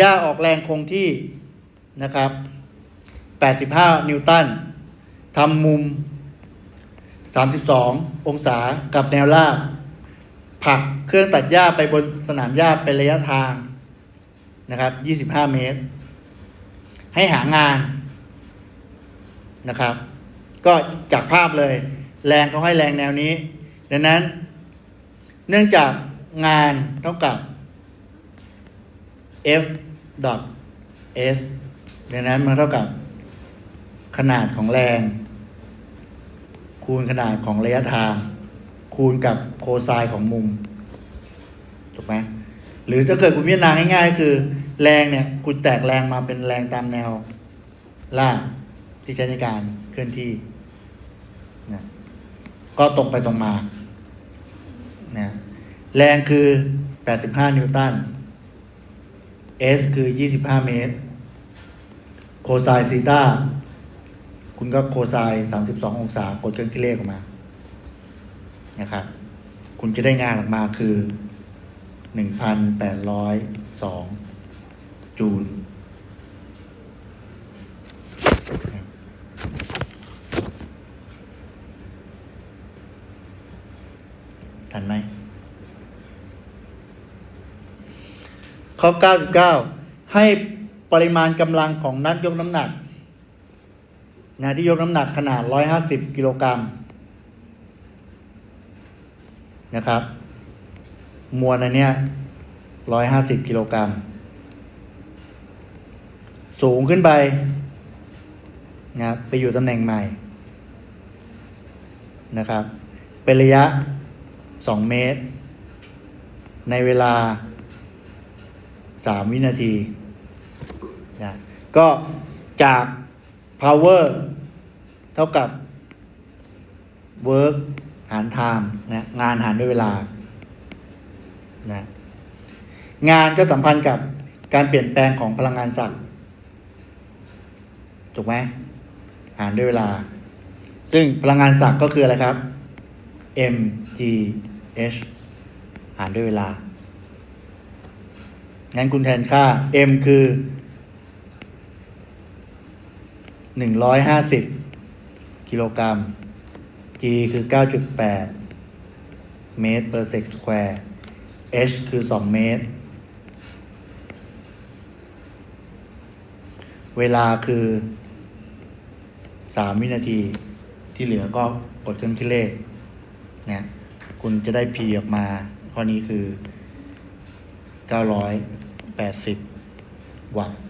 ย่าออกแรงคงที่นะครับ 85 นิวตันทำมุม 32 องศากับแนวราบผลักเครื่องตัดหญ้าไปบนสนามหญ้าเป็นระยะทางนะครับ 25 เมตร ให้หางานนะครับ ก็จากภาพเลย แรงเขาให้แรงแนวนี้ ดังนั้น เนื่องจากงานเท่ากับ F dot S ดังนั้นมันเท่ากับขนาดของแรง คูณขนาดของระยะทาง คูณกับโคไซน์ของมุม ถูกไหมหรือถ้าเกิดคุณพิจารณาง่ายๆ คือ แรงเนี่ยคุณแตกแรงมาเป็นแรงตามแนวล่างที่ใช้ในการเคลื่อนที่นะก็ตรงไปตรงมานะแรงคือ 85 นิวตัน S คือ 25 เมตร โคไซน์ซีตาคุณก็โคไซน์32 องศากดเครื่องคิดเลขออกมา นะครับ คุณจะได้งานออกมาคือ 1,802 จูลทันไหม ข้อ 99 ให้ปริมาณกำลังของนักยกน้ำหนักนะที่ยกน้ำหนักขนาด 150 กิโลกรัมนะครับ มวลอันเนี้ย 150 กิโลกรัม สูงขึ้นไปนะครับไปอยู่ตำแหน่งใหม่นะครับ เป็นระยะ 2 เมตร ในเวลา 3วินาทีนะก็จาก power เท่ากับ work หาร time นะงานหารด้วยเวลานะงานก็สัมพันธ์กับการเปลี่ยนแปลงของพลังงานสัตว์ถูกไหมหารด้วยเวลา ซึ่งพลังงานสัตว์ก็คืออะไรครับ mgh หารด้วยเวลา งั้นคุณแทนค่า m คือหนึ่งร้อยห้าสิบกิโลกรัม g คือเก้าจุดแปดเมตร per sec square h คือสองเมตร เวลาคือสามวินาทีที่เหลือก็กดเครื่องคิดเลขนะคุณจะได้ p ออกมา ข้อนี้คือ 80 วัตต์